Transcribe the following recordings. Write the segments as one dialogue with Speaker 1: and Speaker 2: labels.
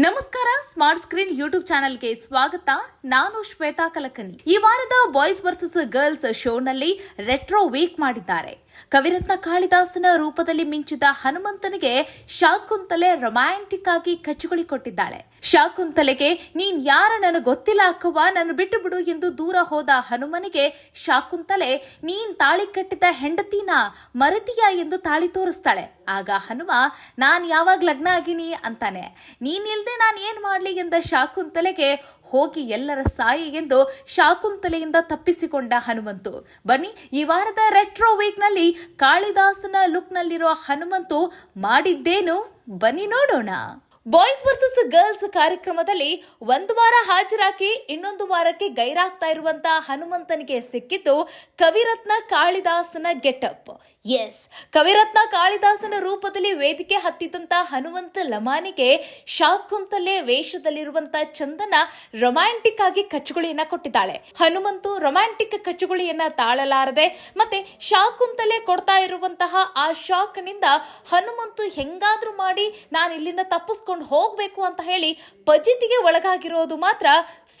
Speaker 1: ನಮಸ್ಕಾರ smart screen YouTube ಚಾನೆಲ್ಗೆ ಸ್ವಾಗತ. ನಾನು ಶ್ವೇತಾ ಕಲಕಣಿ. ಈ ವಾರದ ಬಾಯ್ಸ್ ವರ್ಸಸ್ ಗರ್ಲ್ಸ್ ಶೋನಲ್ಲಿ ರೆಟ್ರೋ ವೀಕ್ ಮಾಡಿದ್ದಾರೆ. ಕವಿರತ್ನ ಕಾಳಿದಾಸನ ರೂಪದಲ್ಲಿ ಮಿಂಚಿದ ಹನುಮಂತನಿಗೆ ಶಾಕುಂತಲೆ ರೊಮ್ಯಾಂಟಿಕ್ ಆಗಿ ಕಚ್ಚುಗುಳಿ ಕೊಟ್ಟಿದ್ದಾಳೆ. ಶಾಕುಂತಲೆಗೆ, ನೀನ್ ಯಾರ ನನಗೆ ಗೊತ್ತಿಲ್ಲ ಅಕ್ಕವ್ವ ನನ್ನ ಬಿಟ್ಟು ಬಿಡು ಎಂದು ದೂರ ಹೋದ ಹನುಮನಿಗೆ ಶಾಕುಂತಲೆ, ನೀನ್ ತಾಳಿ ಕಟ್ಟಿದ ಹೆಂಡತಿನ ಮರತಿಯ ಎಂದು ತಾಳಿ ತೋರಿಸ್ತಾಳೆ. ಆಗ ಹನುಮ, ನಾನು ಯಾವಾಗ ಲಗ್ನ ಆಗಿನಿ? ಅಂತಾನೆ. ನೀನಿಲ್ದೆ ನಾನು ಏನು ಮಾಡ್ಲಿ? ಎಂದ ಶಾಕುಂತಲೆಗೆ ಹೋಗಿ ಎಲ್ಲರ ಸಾಯಿ ಎಂದು ಶಾಕುಂತಲೆಯಿಂದ ತಪ್ಪಿಸಿಕೊಂಡ ಹನುಮಂತು. ಬನ್ನಿ, ಈ ವಾರದ ರೆಟ್ರೋ ವೀಕ್ನಲ್ಲಿ ಕಾಳಿದಾಸನ ಲುಕ್ ನಲ್ಲಿರೋ ಹನುಮಂತು ಮಾಡಿದ್ದೇನು? ಬನ್ನಿ ನೋಡೋಣ. ಬಾಯ್ಸ್ ವರ್ಸಸ್ ಗರ್ಲ್ಸ್ ಕಾರ್ಯಕ್ರಮದಲ್ಲಿ ಒಂದು ವಾರ ಹಾಜರಾಗಿ ಇನ್ನೊಂದು ವಾರಕ್ಕೆ ಗೈರಾಗ್ತಾ ಇರುವಂತಹ ಹನುಮಂತನಿಗೆ ಸಿಕ್ಕಿದ್ದು ಕವಿರತ್ನ ಕಾಳಿದಾಸನ ಗೆಟಪ್. ಎಸ್ ಕವಿರತ್ನ ಕಾಳಿದಾಸನ ರೂಪದಲ್ಲಿ ವೇದಿಕೆ ಹತ್ತಿದಂತ ಹನುಮಂತ ಲಮಾನಿಗೆ ಶಾಕುಂತಲೆ ವೇಷದಲ್ಲಿರುವಂತ ಚಂದನ ರೊಮ್ಯಾಂಟಿಕ್ ಆಗಿ ಕಚ್ಚುಗುಳಿಯನ್ನ ಕೊಟ್ಟಿದ್ದಾಳೆ. ಹನುಮಂತು ರೊಮ್ಯಾಂಟಿಕ್ ಕಚ್ಚುಗುಳಿಯನ್ನ ತಾಳಲಾರದೆ ಮತ್ತೆ ಶಾಕುಂತಲೆ ಕೊಡ್ತಾ ಇರುವಂತಹ ಆ ಶಾಕ್ನಿಂದ ಹನುಮಂತು ಹೆಂಗಾದ್ರೂ ಮಾಡಿ ನಾನು ಇಲ್ಲಿಂದ ತಪ್ಪಿಸ್ಕೊಂಡು ಹೋಗ್ಬೇಕು ಅಂತ ಹೇಳಿ ಪಜಿತಿಗೆ ಒಳಗಾಗಿರೋದು ಮಾತ್ರ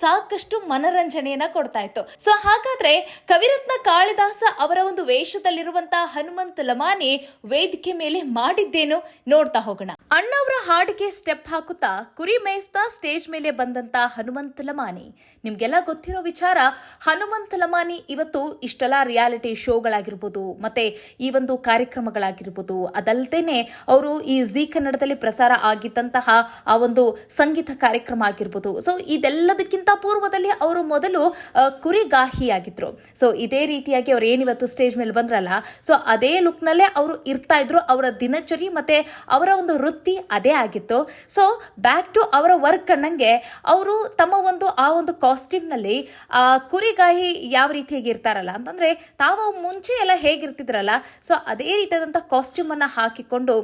Speaker 1: ಸಾಕಷ್ಟು ಮನರಂಜನೆಯನ್ನ ಕೊಡ್ತಾ ಇತ್ತು. ಸೊ ಹಾಗಾದ್ರೆ ಕವಿರತ್ನ ಕಾಳಿದಾಸ ಅವರ ಒಂದು ವೇಷದಲ್ಲಿರುವಂತಹ ಹನುಮಂತ ಲಮಾನಿ ವೇದಿಕೆ ಮೇಲೆ ಮಾಡಿದ್ದೇನು ನೋಡ್ತಾ ಹೋಗೋಣ. ಅಣ್ಣವರ ಹಾಡಿಗೆ ಸ್ಟೆಪ್ ಹಾಕುತ್ತಾ ಕುರಿ ಮೇಯಿಸ್ತಾ ಸ್ಟೇಜ್ ಮೇಲೆ ಬಂದಂತ ಹನುಮಂತ ಲಮಾನಿ. ನಿಮ್ಗೆಲ್ಲ ಗೊತ್ತಿರೋ ವಿಚಾರ, ಹನುಮಂತ ಲಮಾನಿ ಇವತ್ತು ಇಷ್ಟೆಲ್ಲ ರಿಯಾಲಿಟಿ ಶೋಗಳಾಗಿರ್ಬೋದು ಮತ್ತೆ ಈ ಒಂದು ಕಾರ್ಯಕ್ರಮಗಳಾಗಿರ್ಬೋದು, ಅದಲ್ದೇನೆ ಅವರು ಈ ಜೀ ಕನ್ನಡದಲ್ಲಿ ಪ್ರಸಾರ ಆ ಒಂದು ಸಂಗೀತ ಕಾರ್ಯಕ್ರಮ ಆಗಿರ್ಬೋದು. ಸೊ ಇದೆಲ್ಲದಕ್ಕಿಂತ ಪೂರ್ವದಲ್ಲಿ ಅವರು ಮೊದಲು ಕುರಿಗಾಹಿ ಆಗಿದ್ರು ಸೊ ಇದೇ ರೀತಿಯಾಗಿ ಅವ್ರು ಏನಿವತ್ತು ಸ್ಟೇಜ್ ಮೇಲೆ ಬಂದ್ರಲ್ಲ ಸೊ ಅದೇ ಲುಕ್ನಲ್ಲೇ ಅವರು ಇರ್ತಾ ಇದ್ರು. ಅವರ ದಿನಚರಿ ಮತ್ತೆ ಅವರ ಒಂದು ವೃತ್ತಿ ಅದೇ ಆಗಿತ್ತು. ಸೊ ಬ್ಯಾಕ್ ಟು ಅವರ ವರ್ಕ್ ಅನ್ನಂಗೆ ಅವರು ತಮ್ಮ ಒಂದು, ಆ ಒಂದು ಕಾಸ್ಟ್ಯೂಮ್ನಲ್ಲಿ ಕುರಿಗಾಹಿ ಯಾವ ರೀತಿಯಾಗಿ ಇರ್ತಾರಲ್ಲ, ಅಂತಂದ್ರೆ ತಾವು ಮುಂಚೆ ಎಲ್ಲ ಹೇಗಿರ್ತಿದ್ರಲ್ಲ ಸೊ ಅದೇ ರೀತಿಯಾದಂಥ ಕಾಸ್ಟ್ಯೂಮ್ ಅನ್ನ ಹಾಕಿಕೊಂಡು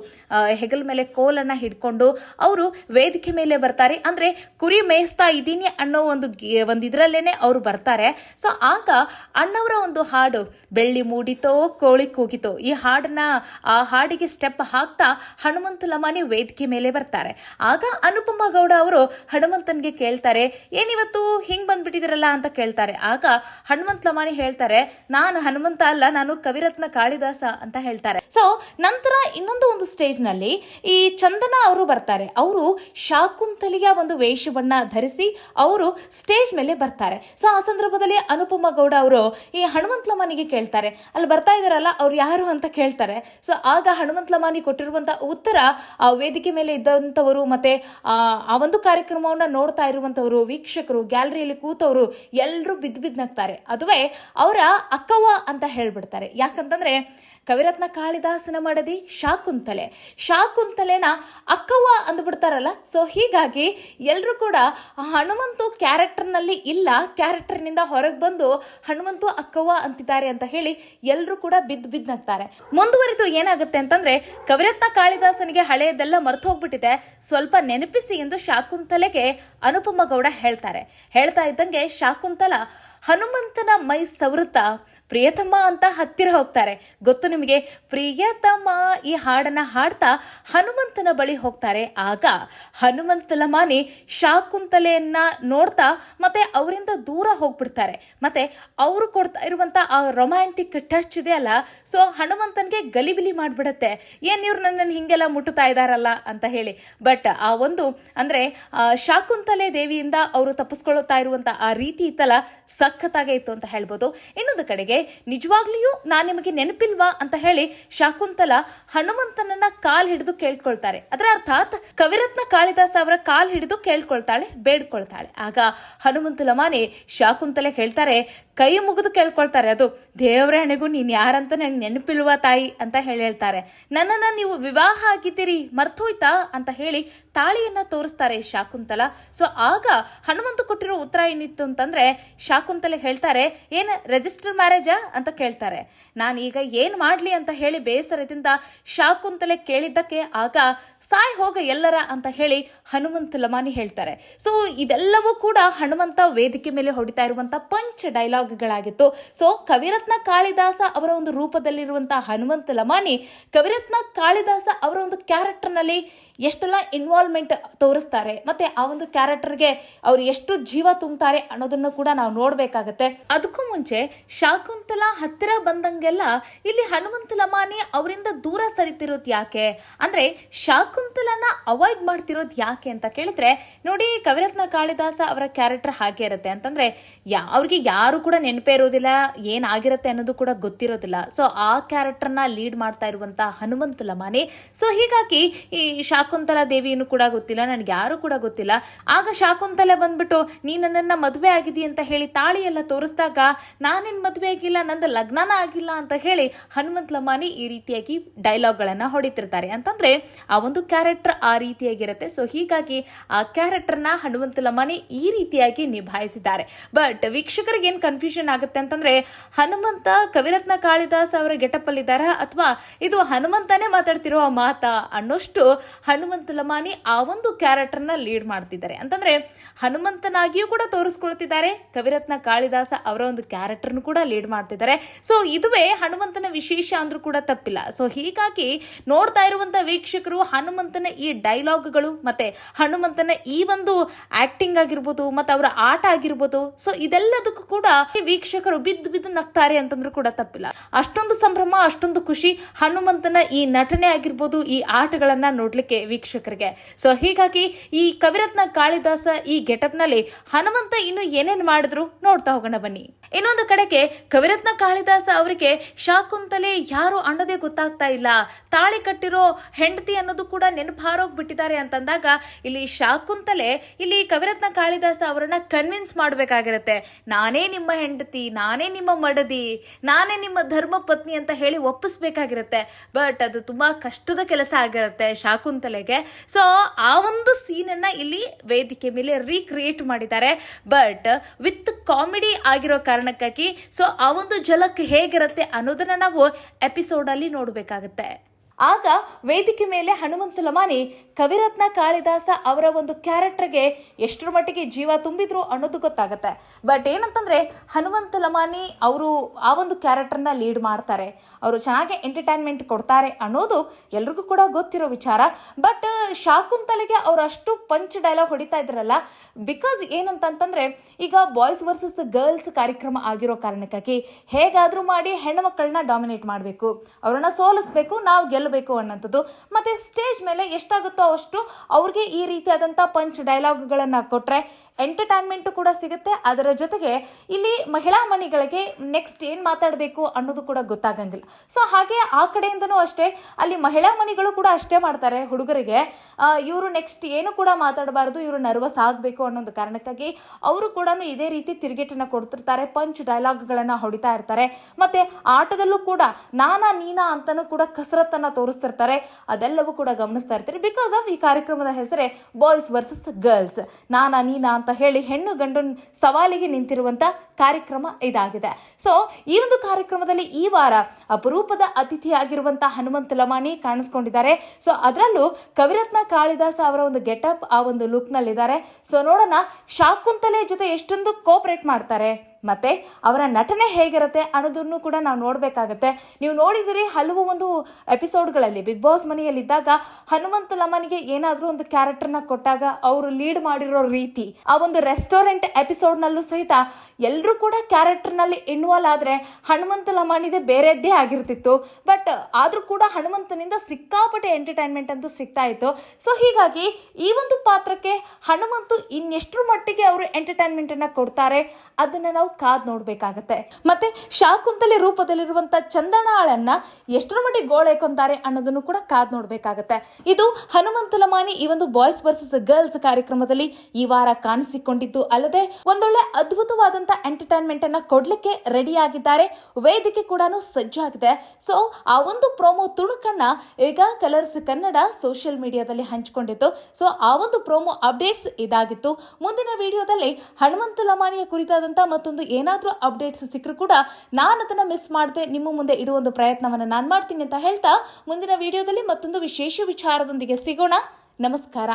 Speaker 1: ಹೆಗಲ ಮೇಲೆ ಕೋಲನ್ನು ಹಿಡ್ಕೊಂಡು ಅವರು ವೇದಿಕೆ ಮೇಲೆ ಬರ್ತಾರೆ. ಅಂದ್ರೆ ಕುರಿ ಮೇಯಿಸ್ತಾ ಇದ್ದೀನಿ ಅನ್ನೋ ಒಂದು ಒಂದು ಇದರಲ್ಲೇ ಅವರು ಬರ್ತಾರೆ. ಸೊ ಆಗ ಅಣ್ಣವರ ಒಂದು ಹಾಡು, ಬೆಳ್ಳಿ ಮೂಡಿತೋ, ಕೋಳಿ ಕೂಗಿತೋ, ಈ ಹಾಡನ್ನ, ಆ ಹಾಡಿಗೆ ಸ್ಟೆಪ್ ಹಾಕ್ತಾ ಹನುಮಂತ ಲಮಾನಿ ವೇದಿಕೆ ಮೇಲೆ ಬರ್ತಾರೆ. ಆಗ ಅನುಪಮ ಗೌಡ ಅವರು ಹನುಮಂತನ್ಗೆ ಕೇಳ್ತಾರೆ, ಏನಿವತ್ತು ಹಿಂಗ್ ಬಂದ್ಬಿಟ್ಟಿದಿರಲ್ಲ ಅಂತ ಕೇಳ್ತಾರೆ. ಆಗ ಹನುಮಂತ ಲಮಾನಿ ಹೇಳ್ತಾರೆ, ನಾನು ಹನುಮಂತ ಅಲ್ಲ, ನಾನು ಕವಿರತ್ನ ಕಾಳಿದಾಸ ಅಂತ ಹೇಳ್ತಾರೆ. ಸೊ ನಂತರ ಇನ್ನೊಂದು ಒಂದು ಸ್ಟೇಜ್ನಲ್ಲಿ ಈ ಚಂದನ ಅವರು ಬರ್ತಾರೆ. ಅವರು ಶಾಕುಂತಲಿಯ ಒಂದು ವೇಷವನ್ನ ಧರಿಸಿ ಅವರು ಸ್ಟೇಜ್ ಮೇಲೆ ಬರ್ತಾರೆ. ಸೊ ಆ ಸಂದರ್ಭದಲ್ಲಿ ಅನುಪಮ ಗೌಡ ಅವರು ಈ ಹನುಮಂತ ಲಮಾನಿಗೆ ಕೇಳ್ತಾರೆ. ಅಲ್ಲಿ ಬರ್ತಾ ಇದಾರಲ್ಲ ಅವ್ರು ಯಾರು ಅಂತ ಕೇಳ್ತಾರೆ. ಸೊ ಆಗ ಹನುಮಂತ ಲಮಾನಿ ಕೊಟ್ಟಿರುವಂತ ಉತ್ತರ ಆ ವೇದಿಕೆ ಮೇಲೆ ಇದ್ದಂಥವರು ಮತ್ತೆ ಆ ಆ ಒಂದು ಕಾರ್ಯಕ್ರಮವನ್ನ ನೋಡ್ತಾ ಇರುವಂತವರು ವೀಕ್ಷಕರು, ಗ್ಯಾಲರಿಯಲ್ಲಿ ಕೂತವರು ಎಲ್ಲರೂ ಬಿದ್ದು ಬಿದ್ದು ನಗ್ತಾರೆ. ಅದುವೇ ಅವರ ಅಕ್ಕವ್ವ ಅಂತ ಹೇಳ್ಬಿಡ್ತಾರೆ. ಯಾಕಂತಂದ್ರೆ ಕವಿರತ್ನ ಕಾಳಿದಾಸನ ಮಡದಿ ಶಾಕುಂತಲೆ. ಶಾಕುಂತಲೆನ ಅಕ್ಕವ್ವ ಅಂದ್ಬಿಡ್ತಾರಲ್ಲ ಸೊ ಹೀಗಾಗಿ ಎಲ್ಲರೂ ಕೂಡ ಹನುಮಂತು ಕ್ಯಾರೆಕ್ಟರ್ನಲ್ಲಿ ಇಲ್ಲ, ಕ್ಯಾರೆಕ್ಟರ್ನಿಂದ ಹೊರಗೆ ಬಂದು ಹನುಮಂತು ಅಕ್ಕವ್ವ ಅಂತಿದ್ದಾರೆ ಅಂತ ಹೇಳಿ ಎಲ್ಲರೂ ಕೂಡ ಬಿದ್ದು ಬಿದ್ದು ನಗ್ತಾರೆ ಮುಂದುವರಿದು ಏನಾಗುತ್ತೆ ಅಂತಂದ್ರೆ, ಕವಿರತ್ನ ಕಾಳಿದಾಸನಿಗೆ ಹಳೆಯದೆಲ್ಲ ಮರೆತು ಹೋಗ್ಬಿಟ್ಟಿದೆ ಸ್ವಲ್ಪ ನೆನಪಿಸಿ ಎಂದು ಶಾಕುಂತಲೆಗೆ ಅನುಪಮ ಗೌಡ ಹೇಳ್ತಾರೆ. ಹೇಳ್ತಾ ಇದ್ದಂಗೆ ಶಾಕುಂತಲ, ಹನುಮಂತನ ಮೈ ಸವೃತ ಪ್ರಿಯತಮ್ಮ ಅಂತ ಹತ್ತಿರ ಹೋಗ್ತಾರೆ. ಗೊತ್ತು ನಿಮಗೆ? ಪ್ರಿಯತಮ್ಮ ಈ ಹಾಡನ್ನ ಹಾಡ್ತಾ ಹನುಮಂತನ ಬಳಿ ಹೋಗ್ತಾರೆ. ಆಗ ಹನುಮಂತಲ ಮಾನಿ ಶಾಕುಂತಲೆಯನ್ನ ನೋಡ್ತಾ ಮತ್ತೆ ಅವರಿಂದ ದೂರ ಹೋಗ್ಬಿಡ್ತಾರೆ. ಮತ್ತೆ ಅವರು ಕೊಡ್ತಾ ಇರುವಂತ ಆ ರೊಮ್ಯಾಂಟಿಕ್ ಟಚ್ ಇದೆ ಅಲ್ಲ, ಸೊ ಹನುಮಂತನಿಗೆ ಗಲಿಬಿಲಿ ಮಾಡಿಬಿಡತ್ತೆ. ಏನ್ ಇವ್ರು ನನ್ನನ್ನು ಹಿಂಗೆಲ್ಲ ಮುಟ್ಟುತ್ತಾ ಇದ್ದಾರಲ್ಲ ಅಂತ ಹೇಳಿ. ಬಟ್ ಆ ಒಂದು, ಅಂದ್ರೆ ಶಾಕುಂತಲೆ ದೇವಿಯಿಂದ ಅವರು ತಪ್ಪಿಸ್ಕೊಳ್ತಾ ಇರುವಂಥ ಆ ರೀತಿ ಇತ್ತಲ್ಲ, ಸಖತ್ತಾಗೆ ಇತ್ತು ಅಂತ ಹೇಳ್ಬೋದು. ಇನ್ನೊಂದು ಕಡೆಗೆ ನಿಜವಾಗ್ಲಿಯೂ ನಾನ್ ನಿಮಗೆ ನೆನಪಿಲ್ವಾ ಅಂತ ಹೇಳಿ ಶಾಕುಂತಲ ಹನುಮಂತನನ್ನ ಕಾಲ್ ಹಿಡಿದು ಕೇಳ್ಕೊಳ್ತಾರೆ. ಅದರ ಅರ್ಥಾತ್ ಕವಿರತ್ನ ಕಾಳಿದಾಸ ಅವರ ಕಾಲ್ ಹಿಡಿದು ಕೇಳ್ಕೊಳ್ತಾಳೆ, ಬೇಡ್ಕೊಳ್ತಾಳೆ. ಆಗ ಹನುಮಂತ ಲಮಾನಿ ಶಾಕುಂತಲೆ ಹೇಳ್ತಾರೆ ಕೈ ಮುಗಿದು ಕೇಳ್ಕೊಳ್ತಾರೆ, ಅದು ದೇವ್ರ ಹೆಣೆಗೂ ನೀನು ಯಾರಂತ ನನಗೆ ನೆನಪಿಲ್ವಾ ತಾಯಿ? ಅಂತ ಹೇಳಿ ಹೇಳ್ತಾರೆ. ನನ್ನನ್ನ ನೀವು ವಿವಾಹ ಆಗಿದ್ದೀರಿ, ಮರ್ತೋಯ್ತಾ? ಅಂತ ಹೇಳಿ ತಾಳಿಯನ್ನ ತೋರಿಸ್ತಾರೆ ಶಾಕುಂತಲ. ಸೊ, ಆಗ ಹನುಮಂತ ಕೊಟ್ಟಿರೋ ಉತ್ತರ ಏನಿತ್ತು ಅಂತಂದ್ರೆ, ಶಾಕುಂತಲೆ ಹೇಳ್ತಾರೆ, ಏನು ರಿಜಿಸ್ಟರ್ ಮ್ಯಾರೇಜಾ ಅಂತ ಕೇಳ್ತಾರೆ. ನಾನು ಈಗ ಏನ್ ಮಾಡ್ಲಿ ಅಂತ ಹೇಳಿ ಬೇಸರದಿಂದ ಶಾಕುಂತಲೆ ಕೇಳಿದ್ದಕ್ಕೆ ಆಗ, ಸಾಯ್ ಹೋಗ ಎಲ್ಲರ ಅಂತ ಹೇಳಿ ಹನುಮಂತ ಲಮಾನಿ ಹೇಳ್ತಾರೆ. ಸೊ, ಇದೆಲ್ಲವೂ ಕೂಡ ಹನುಮಂತ ವೇದಿಕೆ ಮೇಲೆ ಹೊಡಿತಾ ಇರುವಂತ ಪಂಚ್ ಡೈಲಾಗ್ ಡೈಲಾಗ್ಗಳಾಗಿತ್ತು ಸೊ ಕವಿರತ್ನ ಕಾಳಿದಾಸ ಅವರ ಒಂದು ರೂಪದಲ್ಲಿರುವಂತಹ ಹನುಮಂತ ಲಮಾನಿ ಕವಿರತ್ನ ಕಾಳಿದಾಸ ಅವರ ಒಂದು ಕ್ಯಾರೆಕ್ಟರ್ನಲ್ಲಿ ಎಷ್ಟೆಲ್ಲ ಇನ್ವಾಲ್ವ್ಮೆಂಟ್ ತೋರಿಸ್ತಾರೆ, ಮತ್ತೆ ಆ ಒಂದು ಕ್ಯಾರೆಕ್ಟರ್ಗೆ ಅವ್ರು ಎಷ್ಟು ಜೀವ ತುಂಬ್ತಾರೆ ಅನ್ನೋದನ್ನು ಕೂಡ ನಾವು ನೋಡಬೇಕಾಗತ್ತೆ. ಅದಕ್ಕೂ ಮುಂಚೆ ಶಾಕುಂತಲ ಹತ್ತಿರ ಬಂದಂಗೆಲ್ಲ ಇಲ್ಲಿ ಹನುಮಂತ ಲಮಾನಿ ಅವರಿಂದ ದೂರ ಸರಿತಿರೋದು ಯಾಕೆ? ಅಂದ್ರೆ ಶಾಕುಂತಲನ ಅವಾಯ್ಡ್ ಮಾಡ್ತಿರೋದು ಯಾಕೆ ಅಂತ ಕೇಳಿದ್ರೆ, ನೋಡಿ ಕವಿರತ್ನ ಕಾಳಿದಾಸ ಅವರ ಕ್ಯಾರೆಕ್ಟರ್ ಹಾಗೆ ಇರುತ್ತೆ. ಅಂತಂದ್ರೆ, ಯಾ, ಅವ್ರಿಗೆ ಯಾರು ಕೂಡ ನೆನಪೇ ಇರೋದಿಲ್ಲ, ಏನಾಗಿರುತ್ತೆ ಅನ್ನೋದು ಕೂಡ ಗೊತ್ತಿರೋದಿಲ್ಲ. ಸೊ ಆ ಕ್ಯಾರೆಕ್ಟರ್ನ ಲೀಡ್ ಮಾಡ್ತಾ ಇರುವಂತ ಹನುಮಂತ ಲಮಾನಿ ಸೊ ಹೀಗಾಗಿ ಈ ಶಾಕುಂತಲಾ ದೇವಿಯನ್ನು ಕೂಡ ಗೊತ್ತಿಲ್ಲ, ನನಗೆ ಯಾರು ಕೂಡ ಗೊತ್ತಿಲ್ಲ. ಆಗ ಶಾಕುಂತಲ ಬಂದ್ಬಿಟ್ಟು, ನೀ ನನ್ನನ್ನು ಮದುವೆ ಆಗಿದಿ ಅಂತ ಹೇಳಿ ತಾಳಿ ಎಲ್ಲ ತೋರಿಸಿದಾಗ, ನಾನೇನ್ ಮದುವೆ ಆಗಿಲ್ಲ, ನಂದು ಲಗ್ನನ ಆಗಿಲ್ಲ ಅಂತ ಹೇಳಿ ಹನುಮಂತ ಲಮಾನಿ ಈ ರೀತಿಯಾಗಿ ಡೈಲಾಗ್ಗಳನ್ನ ಹೊಡಿತಿರ್ತಾರೆ. ಅಂತಂದ್ರೆ, ಆ ಒಂದು ಕ್ಯಾರೆಕ್ಟರ್ ಆ ರೀತಿಯಾಗಿರುತ್ತೆ. ಸೊ, ಹೀಗಾಗಿ ಆ ಕ್ಯಾರೆಕ್ಟರ್ನ ಹನುಮಂತ ಲಮಾನಿ ಈ ರೀತಿಯಾಗಿ ನಿಭಾಯಿಸಿದ್ದಾರೆ. ಬಟ್ ವೀಕ್ಷಕರಿಗೆ ಏನ್ ಕನ್ಫ್ಯೂಷನ್ ಆಗುತ್ತೆ ಅಂತಂದ್ರೆ, ಹನುಮಂತ ಕವಿರತ್ನ ಕಾಳಿದಾಸ್ ಅವರ ಗೆಟಪ್ ಅಲ್ಲಿದ್ದಾರಾ? ಅಥವಾ ಇದು ಹನುಮಂತನೇ ಮಾತಾಡ್ತಿರೋ ಮಾತಾ ಅನ್ನೋಷ್ಟು ಹನುಮಂತ ಲಮಾನಿ ಆ ಒಂದು ಕ್ಯಾರೆಕ್ಟರ್ನ ಲೀಡ್ ಮಾಡ್ತಿದ್ದಾರೆ. ಅಂತಂದ್ರೆ ಹನುಮಂತನಾಗಿಯೂ ಕೂಡ ತೋರಿಸ್ಕೊಳ್ತಿದ್ದಾರೆ. ಕವಿರತ್ನ ಕಾಳಿದಾಸ ಅವರ ಒಂದು ಕ್ಯಾರೆಕ್ಟರ್ನು ಕೂಡ ಲೀಡ್ ಮಾಡ್ತಿದ್ದಾರೆ. ಸೊ, ಇದುವೇ ಹನುಮಂತನ ವಿಶೇಷ ಅಂದ್ರೂ ಕೂಡ ತಪ್ಪಿಲ್ಲ. ಸೊ, ಹೀಗಾಗಿ ನೋಡ್ತಾ ಇರುವಂತ ವೀಕ್ಷಕರು ಹನುಮಂತನ ಈ ಡೈಲಾಗ್ಗಳು ಮತ್ತೆ ಹನುಮಂತನ ಈ ಒಂದು ಆಕ್ಟಿಂಗ್ ಆಗಿರ್ಬೋದು ಮತ್ತೆ ಅವರ ಆಟ ಆಗಿರ್ಬೋದು, ಸೊ, ಇದೆಲ್ಲದಕ್ಕೂ ಕೂಡ ವೀಕ್ಷಕರು ಬಿದ್ದು ಬಿದ್ದು ನಗ್ತಾರೆ ಅಂತಂದ್ರೂ ಕೂಡ ತಪ್ಪಿಲ್ಲ. ಅಷ್ಟೊಂದು ಸಂಭ್ರಮ, ಅಷ್ಟೊಂದು ಖುಷಿ ಹನುಮಂತನ ಈ ನಟನೆ ಆಗಿರ್ಬೋದು, ಈ ಆಟಗಳನ್ನ ನೋಡ್ಲಿಕ್ಕೆ ವೀಕ್ಷಕರಿಗೆ. ಸೊ ಹೀಗಾಗಿ ಈ ಕವಿರತ್ನ ಕಾಳಿದಾಸ ಈ ಗೆಟಪ್ನಲ್ಲಿ ಹನುಮಂತ ಇನ್ನು ಏನೇನ್ ಮಾಡಿದ್ರು ನೋಡ್ತಾ ಹೋಗೋಣ ಬನ್ನಿ. ಇನ್ನೊಂದು ಕಡೆಗೆ ಕವಿರತ್ನ ಕಾಳಿದಾಸ ಅವರಿಗೆ ಶಾಕುಂತಲೆ ಯಾರು ಅನ್ನೋದೇ ಗೊತ್ತಾಗ್ತಾ ಇಲ್ಲ. ತಾಳಿ ಕಟ್ಟಿರೋ ಹೆಂಡತಿ ಅನ್ನೋದು ಕೂಡ ನೆನಪಾರೋಗ್ಬಿಟ್ಟಿದ್ದಾರೆ ಅಂತಂದಾಗ ಇಲ್ಲಿ ಶಾಕುಂತಲೆ ಇಲ್ಲಿ ಕವಿರತ್ನ ಕಾಳಿದಾಸ ಅವರನ್ನ ಕನ್ವಿನ್ಸ್ ಮಾಡಬೇಕಾಗಿರುತ್ತೆ. ನಾನೇ ನಿಮ್ಮ ಹೆಂಡತಿ, ನಾನೇ ನಿಮ್ಮ ಮಡದಿ, ನಾನೇ ನಿಮ್ಮ ಧರ್ಮ ಪತ್ನಿ ಅಂತ ಹೇಳಿ ಒಪ್ಪಿಸ್ಬೇಕಾಗಿರುತ್ತೆ. ಬಟ್ ಅದು ತುಂಬಾ ಕಷ್ಟದ ಕೆಲಸ ಆಗಿರುತ್ತೆ ಶಾಕುಂತಲೆಗೆ ಸೊ ಆ ಒಂದು ಸೀನನ್ನ ಇಲ್ಲಿ ವೇದಿಕೆ ಮೇಲೆ ರೀಕ್ರಿಯೇಟ್ ಮಾಡಿದ್ದಾರೆ. ಬಟ್ ವಿತ್ ಕಾಮಿಡಿ ಆಗಿರೋ ಕಾರಣಕ್ಕಾಗಿ. ಸೊ ಆ ಒಂದು ಜಲಕ್ ಹೇಗಿರುತ್ತೆ ಅನ್ನೋದನ್ನ ನಾವು ಎಪಿಸೋಡ್ ಅಲ್ಲಿ ನೋಡಬೇಕಾಗುತ್ತೆ. ಆಗ ವೇದಿಕೆ ಮೇಲೆ ಹನುಮಂತ ಲಮಾನಿ ಕವಿರತ್ನ ಕಾಳಿದಾಸ ಅವರ ಒಂದು ಕ್ಯಾರೆಕ್ಟರ್ಗೆ ಎಷ್ಟರ ಮಟ್ಟಿಗೆ ಜೀವ ತುಂಬಿದ್ರು ಅನ್ನೋದು ಗೊತ್ತಾಗುತ್ತೆ. ಬಟ್ ಏನಂತಂದ್ರೆ, ಹನುಮಂತ ಲಮಾನಿ ಅವರು ಆ ಒಂದು ಕ್ಯಾರೆಕ್ಟರ್ನ ಲೀಡ್ ಮಾಡ್ತಾರೆ. ಅವರು ಚೆನ್ನಾಗಿ ಎಂಟರ್ಟೈನ್ಮೆಂಟ್ ಕೊಡ್ತಾರೆ ಅನ್ನೋದು ಎಲ್ರಿಗೂ ಕೂಡ ಗೊತ್ತಿರೋ ವಿಚಾರ. ಬಟ್ ಶಾಕುಂತಲೆಗೆ ಅವರು ಅಷ್ಟು ಪಂಚ್ ಡೈಲಾಗ್ ಹೊಡಿತಾ ಇದ್ರಲ್ಲ, ಬಿಕಾಸ್ ಏನಂತಂತಂದ್ರೆ, ಈಗ ಬಾಯ್ಸ್ ವರ್ಸಸ್ ಗರ್ಲ್ಸ್ ಕಾರ್ಯಕ್ರಮ ಆಗಿರೋ ಕಾರಣಕ್ಕಾಗಿ ಹೇಗಾದ್ರೂ ಮಾಡಿ ಹೆಣ್ಣು ಮಕ್ಕಳನ್ನ ಡಾಮಿನೇಟ್ ಮಾಡಬೇಕು. ಅವ್ರನ್ನ ಸೋಲಿಸ್ಬೇಕು, ನಾವು ಗೆಲ್ಲಬೇಕು ಅನ್ನೋಂಥದ್ದು. ಮತ್ತೆ ಸ್ಟೇಜ್ ಮೇಲೆ ಎಷ್ಟಾಗುತ್ತೋ ಅಷ್ಟು ಅವ್ರಿಗೆ ಈ ರೀತಿಯಾದಂಥ ಪಂಚ್ ಡೈಲಾಗ್ಗಳನ್ನು ಕೊಟ್ರೆ ಎಂಟರ್ಟೈನ್ಮೆಂಟು ಕೂಡ ಸಿಗುತ್ತೆ. ಅದರ ಜೊತೆಗೆ ಇಲ್ಲಿ ಮಹಿಳಾ ಮಣಿಗಳಿಗೆ ನೆಕ್ಸ್ಟ್ ಏನು ಮಾತಾಡಬೇಕು ಅನ್ನೋದು ಕೂಡ ಗೊತ್ತಾಗಂಗಿಲ್ಲ. ಸೊ ಹಾಗೆ ಆ ಕಡೆಯಿಂದನೂ ಅಷ್ಟೇ, ಅಲ್ಲಿ ಮಹಿಳಾ ಮಣಿಗಳು ಕೂಡ ಅಷ್ಟೇ ಮಾಡ್ತಾರೆ ಹುಡುಗರಿಗೆ. ಇವರು ನೆಕ್ಸ್ಟ್ ಏನು ಕೂಡ ಮಾತಾಡಬಾರ್ದು, ಇವರು ನರ್ವಸ್ ಆಗಬೇಕು ಅನ್ನೋ ಕಾರಣಕ್ಕಾಗಿ ಅವರು ಕೂಡ ಇದೇ ರೀತಿ ತಿರುಗೇಟನ್ನ ಕೊಡ್ತಿರ್ತಾರೆ ಪಂಚ್ ಡೈಲಾಗ್ಗಳನ್ನು ಹೊಡಿತಾ ಇರ್ತಾರೆ. ಮತ್ತೆ ಆಟದಲ್ಲೂ ಕೂಡ ನಾನಾ ನೀನಾ ಅಂತಾನೂ ಕೂಡ ಕಸರತ್ತನ್ನ ತೋರಿಸ್ತಿರ್ತಾರೆ. ಅದೆಲ್ಲವೂ ಕೂಡ ಗಮನಿಸ್ತಾ ಇರ್ತೀರಿ. ಬಿಕಾಸ್ ಆಫ್ ಈ ಕಾರ್ಯಕ್ರಮದ ಹೆಸರೇ ಬಾಯ್ಸ್ ವರ್ಸಸ್ ಗರ್ಲ್ಸ್ ನಾನಾ ನೀನಾ ಅಂತ ಹೇಳಿ ಹೆಣ್ಣು ಗಂಡು ಸವಾಲಿಗೆ ನಿಂತಿರುವಂತ ಕಾರ್ಯಕ್ರಮ ಇದಾಗಿದೆ. ಸೊ ಈ ಒಂದು ಕಾರ್ಯಕ್ರಮದಲ್ಲಿ ಈ ವಾರ ಅಪರೂಪದ ಅತಿಥಿಯಾಗಿರುವಂತಹ ಹನುಮಂತ ಲಮಾಣಿ ಕಾಣಿಸ್ಕೊಂಡಿದ್ದಾರೆ. ಸೊ ಅದರಲ್ಲೂ ಕವಿರತ್ನ ಕಾಳಿದಾಸ ಅವರ ಒಂದು ಗೆಟಪ್ ಆ ಒಂದು ಲುಕ್ ನಲ್ಲಿದ್ದಾರೆ. ಸೊ ನೋಡೋಣ, ಶಾಕುಂತಲೆ ಜೊತೆ ಎಷ್ಟೊಂದು ಕೋಪರೇಟ್ ಮಾಡ್ತಾರೆ. ಮತ್ತೆ ಅವರ ನಟನೆ ಹೇಗಿರುತ್ತೆ ಅನ್ನೋದನ್ನು ಕೂಡ ನಾವು ನೋಡಬೇಕಾಗತ್ತೆ. ನೀವು ನೋಡಿದಿರಿ ಹಲವು ಒಂದು ಎಪಿಸೋಡ್ಗಳಲ್ಲಿ ಬಿಗ್ ಬಾಸ್ ಮನೆಯಲ್ಲಿದ್ದಾಗ ಹನುಮಂತ ಲಮನಿಗೆ ಏನಾದರೂ ಒಂದು ಕ್ಯಾರೆಕ್ಟರ್ನ ಕೊಟ್ಟಾಗ ಅವರು ಲೀಡ್ ಮಾಡಿರೋ ರೀತಿ, ಆ ಒಂದು ರೆಸ್ಟೋರೆಂಟ್ ಎಪಿಸೋಡ್ನಲ್ಲೂ ಸಹಿತ ಎಲ್ಲರೂ ಕೂಡ ಕ್ಯಾರೆಕ್ಟರ್ನಲ್ಲಿ ಇನ್ವಾಲ್ವ್ ಆದರೆ ಹನುಮಂತ ಲಮಾನಿದೆ ಬೇರೆದ್ದೇ ಆಗಿರ್ತಿತ್ತು. ಬಟ್ ಆದರೂ ಕೂಡ ಹನುಮಂತನಿಂದ ಸಿಕ್ಕಾಪಟ್ಟೆ ಎಂಟರ್ಟೈನ್ಮೆಂಟ್ ಅಂತೂ ಸಿಗ್ತಾ ಇತ್ತು. ಸೊ ಹೀಗಾಗಿ ಈ ಒಂದು ಪಾತ್ರಕ್ಕೆ ಹನುಮಂತು ಇನ್ನೆಷ್ಟರ ಮಟ್ಟಿಗೆ ಅವರು ಎಂಟರ್ಟೈನ್ಮೆಂಟನ್ನು ಕೊಡ್ತಾರೆ, ಅದನ್ನು ನಾವು ಕಾದ್ ನೋಡ್ಬೇಕಾಗತ್ತೆ. ಮತ್ತೆ ಶಾಕುಂತಲೆ ರೂಪದಲ್ಲಿರುವಂತ ಚಂದನಾಳನ್ನ ಎಷ್ಟರ ಮಟ್ಟಿಗೆ ಗೋಳೈಕೊಂತಾರೆ ಅನ್ನೋದನ್ನು ಕೂಡ ಕಾದ್ ನೋಡ್ಬೇಕಾಗತ್ತೆ. ಇದು ಹನುಮಂತಲಮಾನಿ ಈ ಒಂದು ಬಾಯ್ಸ್ ವರ್ಸಸ್ ಗರ್ಲ್ಸ್ ಕಾರ್ಯಕ್ರಮದಲ್ಲಿ ಈ ವಾರ ಕಾಣಿಸಿಕೊಂಡಿದ್ದು. ಅಲ್ಲದೆ ಒಂದೊಳ್ಳೆ ಅದ್ಭುತವಾದಂತ ಎಂಟರ್ಟೈನ್ಮೆಂಟ್ ಅನ್ನ ಕೊಡ್ಲಿಕ್ಕೆ ರೆಡಿ ಆಗಿದ್ದಾರೆ. ವೇದಿಕೆ ಕೂಡ ಸಜ್ಜಾಗಿದೆ. ಸೊ ಆ ಒಂದು ಪ್ರೋಮೋ ತುಣುಕನ್ನ ಈಗ ಕಲರ್ಸ್ ಕನ್ನಡ ಸೋಷಿಯಲ್ ಮೀಡಿಯಾದಲ್ಲಿ ಹಂಚಿಕೊಂಡಿತ್ತು ಸೊ ಆ ಒಂದು ಪ್ರೋಮೋ ಅಪ್ಡೇಟ್ಸ್ ಇದಾಗಿತ್ತು. ಮುಂದಿನ ವಿಡಿಯೋದಲ್ಲಿ ಹನುಮಂತ ಲಮಾನಿಯ ಕುರಿತಾದಂತ ಮತ್ತೊಂದು ಏನಾದ್ರೂ ಅಪ್ಡೇಟ್ಸ್ ಸಿಕ್ಕರೂ ಕೂಡ ನಾನು ಅದನ್ನು ಮಿಸ್ ಮಾಡದೆ, ನಿಮ್ಮ ಮುಂದೆ ಇಡುವ ಒಂದು ಪ್ರಯತ್ನವನ್ನು ನಾನು ಮಾಡ್ತೀನಿ ಅಂತ ಹೇಳ್ತಾ ಮುಂದಿನ ವಿಡಿಯೋದಲ್ಲಿ ಮತ್ತೊಂದು ವಿಶೇಷ ವಿಚಾರದೊಂದಿಗೆ ಸಿಗೋಣ. ನಮಸ್ಕಾರ.